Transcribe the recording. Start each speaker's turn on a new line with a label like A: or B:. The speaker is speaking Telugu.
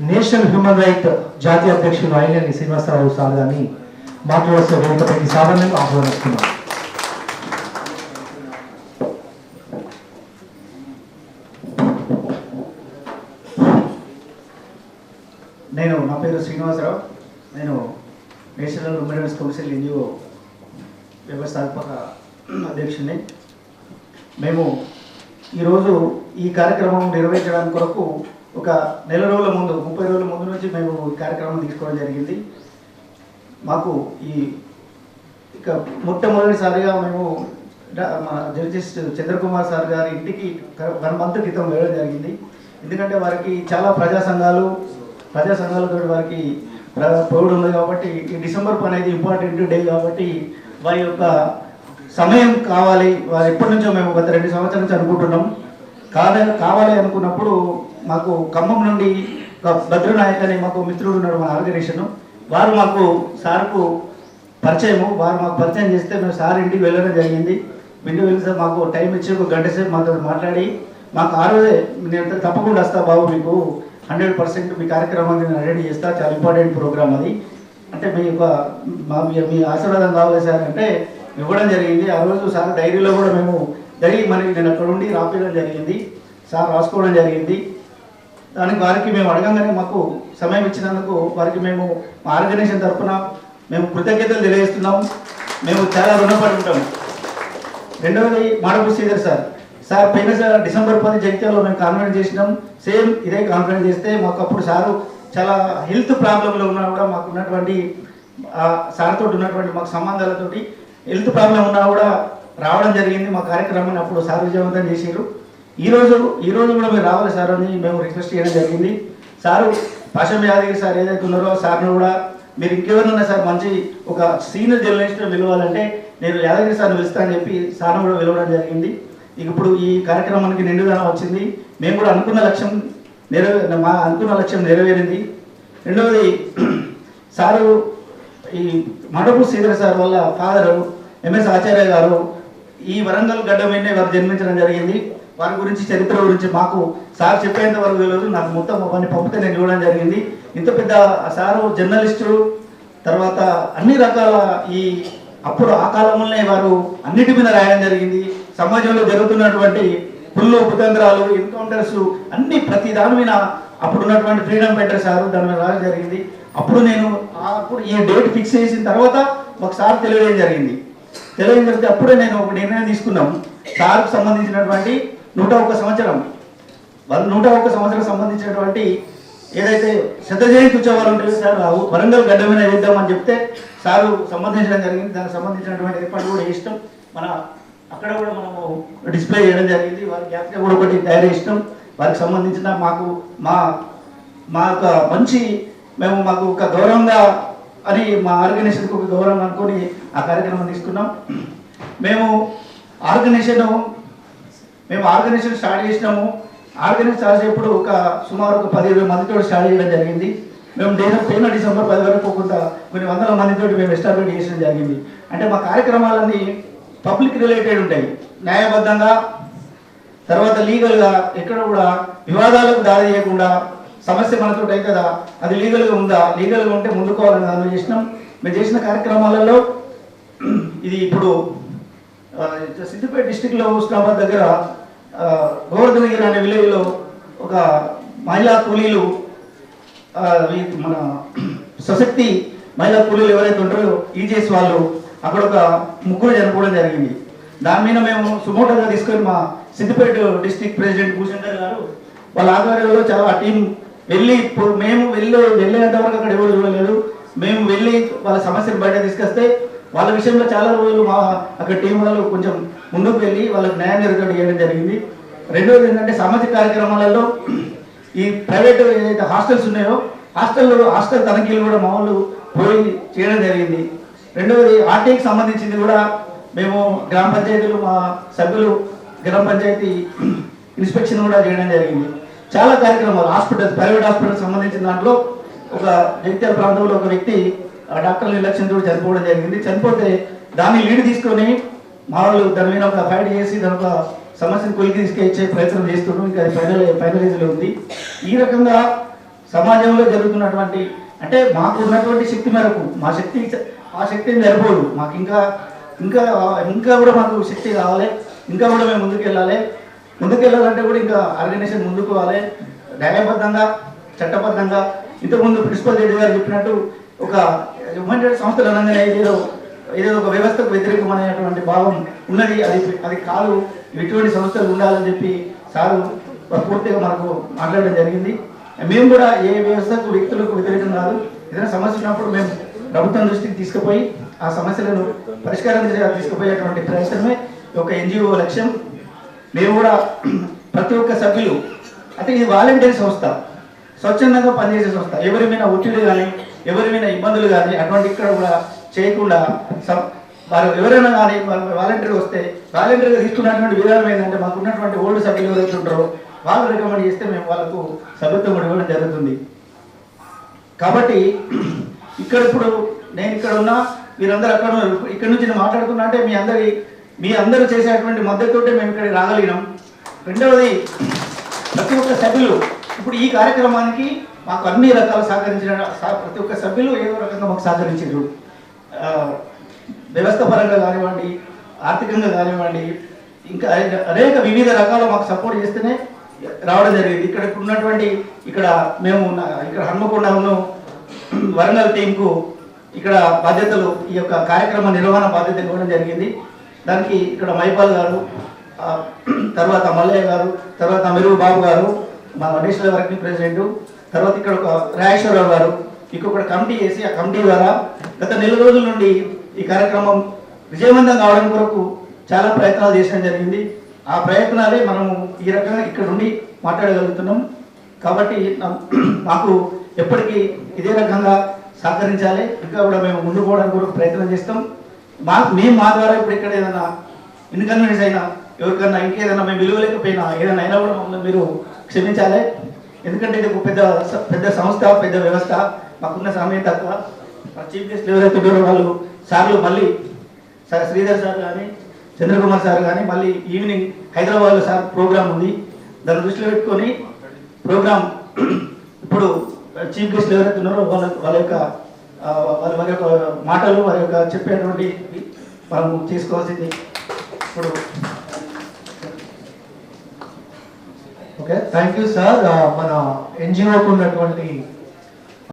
A: నేషనల్ హ్యూమన్ రైట్ జాతీయ అధ్యక్షులు అయినని శ్రీనివాసరావు సార్ గారిని మాతృవత్సవ వేదికపైకి సాధారణంగా ఆహ్వానిస్తున్నాం.
B: నేను నా పేరు శ్రీనివాసరావు. నేను నేషనల్ ఉమెన్స్ కౌన్సిల్ ఎన్జిఓ వ్యవస్థాపక అధ్యక్షుడిని. మేము ఈరోజు ఈ కార్యక్రమం నిర్వహించడానికి కొరకు ఒక నెల రోజుల ముందు ముప్పై రోజుల ముందు నుంచి మేము ఈ కార్యక్రమం తీసుకోవడం జరిగింది. మాకు ఈ ఇక మొట్టమొదటిసారిగా మేము మా జడ్జిస్ చంద్రకుమార్ సార్ గారి ఇంటికి వన్ మంత్ క్రితం వెళ్ళడం జరిగింది. ఎందుకంటే వారికి చాలా ప్రజా సంఘాలు ప్రజా సంఘాలతో వారికి ప్ర- ఉంది కాబట్టి ఈ డిసెంబర్ పని అనేది ఇంపార్టెంట్ డే కాబట్టి వారి యొక్క సమయం కావాలి. వారు ఎప్పటి నుంచో మేము గత రెండు సంవత్సరాల నుంచి అనుకుంటున్నాం. కాదా కావాలి అనుకున్నప్పుడు మాకు ఖమ్మం నుండి ఒక భద్రనాయక్ అనే మాకు మిత్రుడు ఉన్నాడు మా ఆర్గనైజేషన్ వారు మాకు సార్కు పరిచయము వారు మాకు పరిచయం చేస్తే మేము సార్ ఇంటికి వెళ్ళడం జరిగింది. ఇంటికి వెళ్ళి సార్ మాకు టైం ఇచ్చి ఒక గంట సేపు మాతో మాట్లాడి మాకు ఆ రోజే నేను తప్పకుండా వస్తా బాబు మీకు హండ్రెడ్ పర్సెంట్ మీ కార్యక్రమాన్ని నేను రెడీ చేస్తా చాలా ఇంపార్టెంట్ ప్రోగ్రామ్ అది. అంటే మీ యొక్క మా మీ మీ ఆశీర్వాదం కావాలి సార్ అంటే ఇవ్వడం జరిగింది. ఆ రోజు సార్ డైరీలో కూడా మేము డైరీ మనకి నేను అక్కడ ఉండి రాపించడం జరిగింది. సార్ రాసుకోవడం జరిగింది. దానికి వారికి మేము అడగంగానే మాకు సమయం ఇచ్చినందుకు వారికి మేము మా ఆర్గనైజేషన్ తరఫున మేము కృతజ్ఞతలు తెలియజేస్తున్నాం మేము చాలా రుణపడి ఉంటాము. రెండవది మాడపు శ్రీధర్ సార్. సార్ పోయిన సార్ డిసెంబర్ పది జగిత్యాలలో మేము కాన్ఫరెన్స్ చేసినాం. సేమ్ ఇదే కాన్ఫరెన్స్ చేస్తే మాకు అప్పుడు సారు చాలా హెల్త్ ప్రాబ్లంలో ఉన్నా కూడా మాకు ఉన్నటువంటి సార్తో ఉన్నటువంటి మాకు సంబంధాలతోటి హెల్త్ ప్రాబ్లం ఉన్నా కూడా రావడం జరిగింది. మా కార్యక్రమాన్ని అప్పుడు సార్ విజయవంతం చేశారు ఈరోజు ఈరోజు ఈ రోజు కూడా మీరు రావాలి సార్ అని మేము రిక్వెస్ట్ చేయడం జరిగింది. సారు పాషం యాదగిరి సార్ ఏదైతే ఉన్నారో సార్ని కూడా మీరు ఇంకెవరన్నా సార్ మంచి ఒక సీనియర్ జర్నలిస్ట్ పిలవాలంటే నేను యాదగిరి సార్ని పిలుస్తానని చెప్పి సార్ని కూడా పిలవడం జరిగింది. ఇప్పుడు ఈ కార్యక్రమానికి నిండుదనం వచ్చింది. మేము కూడా అనుకున్న లక్ష్యం నెరవే మా అనుకున్న లక్ష్యం నెరవేరింది. రెండవది సారు ఈ మడపు శ్రీధర్ సార్ వల్ల ఫాదరు ఎంఎస్ ఆచార్య గారు ఈ వరంగల్ గడ్డ మీదనే వారు జన్మించడం జరిగింది. వారి గురించి చరిత్ర గురించి మాకు సార్ చెప్పేంత వరకు తెలియదు. నాకు మొత్తం అవన్నీ పంపితే నేను చూడడం జరిగింది. ఇంత పెద్ద సారు జర్నలిస్టులు తర్వాత అన్ని రకాల ఈ అప్పుడు ఆ కాలంలోనే వారు అన్నిటి మీద రాయడం జరిగింది. సమాజంలో జరుగుతున్నటువంటి పుల్లు ఉపతంత్రాలు ఎన్కౌంటర్స్ అన్ని ప్రతి దాని మీద అప్పుడు ఉన్నటువంటి ఫ్రీడమ్ ఫైటర్ సార్ దాని మీద రాయడం జరిగింది. అప్పుడు నేను అప్పుడు ఈ డేట్ ఫిక్స్ చేసిన తర్వాత ఒకసారి తెలియడం జరిగింది. తెలియడం జరిగితే అప్పుడే నేను ఒక నిర్ణయం తీసుకున్నాం. సార్కు సంబంధించినటువంటి నూట ఒక్క సంవత్సరం. వాళ్ళు నూట ఒక్క సంవత్సరం సంబంధించినటువంటి ఏదైతే శ్రద్ధ జయంతి ఉత్సవాలు ఉంటాయో సార్ వరంగల్ గడ్డ మీద వేద్దామని చెప్తే సారు సంబంధించడం జరిగింది. దానికి సంబంధించినటువంటి ఏర్పాటు కూడా ఇష్టం. మన అక్కడ కూడా మనము డిస్ప్లే చేయడం జరిగింది. వారి జ్ఞాపకం కూడా ఒకటి తయారు ఇష్టం. వారికి సంబంధించిన మాకు మా మా యొక్క మంచి మేము మాకు ఒక గౌరవంగా అని మా ఆర్గనైజేషన్కి ఒక గౌరవం అనుకొని ఆ కార్యక్రమం తీసుకున్నాం. మేము ఆర్గనైజేషన్ మేము ఆర్గనైజేషన్ స్టార్ట్ చేసినాము. ఆర్గనైజ్ స్టార్ట్ చేసేప్పుడు ఒక సుమారు ఒక పది ఇరవై మందితో స్టార్ట్ చేయడం జరిగింది. మేము డేన పోయిన డిసెంబర్ పది వరకు కొంత కొన్ని వందల మందితో మేము ఎస్టాబ్లిష్ చేయడం జరిగింది. అంటే మా కార్యక్రమాలన్నీ పబ్లిక్ రిలేటెడ్ ఉంటాయి. న్యాయబద్ధంగా తర్వాత లీగల్గా ఎక్కడ కూడా వివాదాలకు దారి చేయకుండా సమస్య మనతో కదా అది లీగల్గా ఉందా లీగల్గా ఉంటే ముందుకోవాలని దాన్ని చేసినాం. మేము చేసిన కార్యక్రమాలలో ఇది ఇప్పుడు సిద్దిపేట డిస్టిక్లో హుస్నాబాద్ దగ్గర గోవర్ధనగిరి అనే విలేజ్లో ఒక మహిళా కూలీలు మన సశక్తి మహిళా కూలీలు ఎవరైతే ఉంటారో ఈజీఎస్ వాళ్ళు అక్కడ ఒక ముగ్గురు చనిపోవడం జరిగింది. దాని మీద మేము సుమోటోగా తీసుకొని మా సిద్దిపేట డిస్టిక్ ప్రెసిడెంట్ భూశంకర్ గారు వాళ్ళ ఆధ్వర్యంలో చాలా టీం వెళ్ళి మేము వెళ్ళి వెళ్ళేంత వరకు అక్కడ ఎవరు చూడలేదు. మేము వెళ్ళి వాళ్ళ సమస్యను బయట తీసుకొస్తే వాళ్ళ విషయంలో చాలా రోజులు మా అక్కడ టీం వాళ్ళు కొంచెం ముందుకు వెళ్ళి వాళ్ళకి న్యాయం జరుగుతుంది చేయడం జరిగింది. రెండోది ఏంటంటే సామాజిక కార్యక్రమాలలో ఈ ప్రైవేట్ ఏదైతే హాస్టల్స్ ఉన్నాయో హాస్టల్లో హాస్టల్ తనిఖీలు కూడా మా వాళ్ళు పోయి చేయడం జరిగింది. రెండవది ఆర్టీకి సంబంధించింది కూడా మేము గ్రామ పంచాయతీలు మా సభ్యులు గ్రామ పంచాయతీ ఇన్స్పెక్షన్ కూడా చేయడం జరిగింది. చాలా కార్యక్రమాలు హాస్పిటల్స్ ప్రైవేట్ హాస్పిటల్ సంబంధించిన దాంట్లో ఒక జగిత్యాల ప్రాంతంలో ఒక వ్యక్తి ఆ డాక్టర్ నిర్లక్ష్యంతో చనిపోవడం జరిగింది. చనిపోతే దాన్ని లీడ్ తీసుకొని మా వాళ్ళు దాని మీద ఒక ఫైట్ చేసి దాని ఒక సమస్యను కొలికి తీసుకొచ్చే ప్రయత్నం చేస్తున్నాం ఇంకా ఫైనల్ ఫైనలైజ్లో ఉంది. ఈ రకంగా సమాజంలో జరుగుతున్నటువంటి అంటే మాకు ఉన్నటువంటి శక్తి మేరకు మా శక్తి ఆ శక్తిని సరిపోదు. మాకు ఇంకా ఇంకా ఇంకా కూడా మాకు శక్తి కావాలి. ఇంకా కూడా మేము ముందుకు వెళ్ళాలి ముందుకు వెళ్ళాలంటే కూడా ఇంకా ఆర్గనైజేషన్ ముందుకు పోవాలి. న్యాయబద్ధంగా చట్టబద్ధంగా ఇంతకుముందు ప్రిన్సిపల్ రెడ్డి గారు చెప్పినట్టు ఒక హ్యూమన్ రైట్స్ సంస్థలు అనగానే ఏదో ఏదో ఒక వ్యవస్థకు వ్యతిరేకమైనటువంటి భావం ఉన్నది. అది అది కాదు. ఇటువంటి సంస్థలు ఉండాలని చెప్పి సారు పూర్తిగా మనకు మాట్లాడడం జరిగింది. మేము కూడా ఏ వ్యవస్థకు వ్యక్తులకు వ్యతిరేకం కాదు. ఏదైనా సమస్య ఉన్నప్పుడు మేము ప్రభుత్వం దృష్టికి తీసుకుపోయి ఆ సమస్యలను పరిష్కారం చేసే తీసుకుపోయేటువంటి ప్రయత్నమే ఒక ఎన్జిఓ లక్ష్యం. మేము కూడా ప్రతి ఒక్క సభ్యులు అంటే ఇది వాలంటీర్ సంస్థ స్వచ్ఛందంగా పనిచేసే సంస్థ. ఎవరి మీద ఒత్తిడి కానీ ఎవరిమైనా ఇబ్బందులు కానీ అటువంటి ఇక్కడ కూడా చేయకుండా వారు ఎవరైనా కానీ వాలంటీర్ వస్తే వాలంటీర్గా తీసుకున్నటువంటి విధానం ఏంటంటే మాకు ఉన్నటువంటి ఓల్డ్ సభ్యులు ఎవరైతే ఉంటారో వాళ్ళు రికమెండ్ చేస్తే మేము వాళ్ళకు సభ్యత్వం ఇవ్వడం జరుగుతుంది. కాబట్టి ఇక్కడ ఇప్పుడు నేను ఇక్కడ ఉన్నా మీరందరూ అక్కడ ఇక్కడ నుంచి నేను మాట్లాడుతున్నా అంటే మీ అందరి మీ అందరూ చేసేటువంటి మద్దతుతోటే మేము ఇక్కడ రాగలిగినాం. రెండవది ప్రతి ఒక్క సభ్యులు ఇప్పుడు ఈ కార్యక్రమానికి మాకు అన్ని రకాలు సహకరించిన ప్రతి ఒక్క సభ్యులు ఏదో రకంగా మాకు సహకరించారు. వ్యవస్థ పరంగా కానివ్వండి ఆర్థికంగా కానివ్వండి ఇంకా అనేక వివిధ రకాల మాకు సపోర్ట్ చేస్తేనే రావడం జరిగింది. ఇక్కడ ఉన్నటువంటి ఇక్కడ మేము ఇక్కడ ఇక్కడ ఉన్న వరంగల్ టీంకు ఇక్కడ బాధ్యతలు ఈ యొక్క కార్యక్రమ నిర్వహణ బాధ్యత ఇవ్వడం జరిగింది. దానికి ఇక్కడ మైపాల్ గారు తర్వాత మల్లయ్య గారు తర్వాత మెరుగు బాబు గారు మా నేషనల్ వర్కింగ్ ప్రెసిడెంట్ తర్వాత ఇక్కడ ఒక రాజేశ్వరరావు గారు ఇంకొకటి కమిటీ చేసి ఆ కమిటీ ద్వారా గత నెల రోజుల నుండి ఈ కార్యక్రమం విజయవంతం కావడం కొరకు చాలా ప్రయత్నాలు చేయడం జరిగింది. ఆ ప్రయత్నాలే మనము ఈ రకంగా ఇక్కడ నుండి మాట్లాడగలుగుతున్నాం. కాబట్టి మాకు ఎప్పటికీ ఇదే రకంగా సహకరించాలి. ఇంకా కూడా మేము ముందు పోవడానికి కూడా ప్రయత్నం చేస్తాం. మా మేము మా ద్వారా ఇప్పుడు ఇక్కడ ఏదైనా ఇన్కన్వీనియన్స్ అయినా ఎవరికన్నా ఇంకేదైనా మేము విలువలేకపోయినా ఏదైనా అయినా కూడా మమ్మల్ని మీరు క్షమించాలి. ఎందుకంటే ఇది ఒక పెద్ద పెద్ద సంస్థ పెద్ద వ్యవస్థ. మాకున్న సమయం తక్కువ మా చీఫ్ గెస్ట్లు ఎవరైతే ఉన్నారో వాళ్ళు సార్లు మళ్ళీ సార్ శ్రీధర్ సార్ కానీ చంద్రకుమార్ సార్ కానీ మళ్ళీ ఈవినింగ్ హైదరాబాద్లో సార్ ప్రోగ్రామ్ ఉంది. దాన్ని దృష్టిలో పెట్టుకొని ప్రోగ్రామ్ ఇప్పుడు చీఫ్ గెస్ట్లు ఎవరైతే ఉన్నారో వాళ్ళ వాళ్ళ యొక్క వాళ్ళ వారి యొక్క మాటలు వారి యొక్క చెప్పేటువంటి మనము తీసుకోవాల్సింది. ఇప్పుడు
A: ఓకే థ్యాంక్ యూ సార్ మన ఎన్జిఓకు ఉన్నటువంటి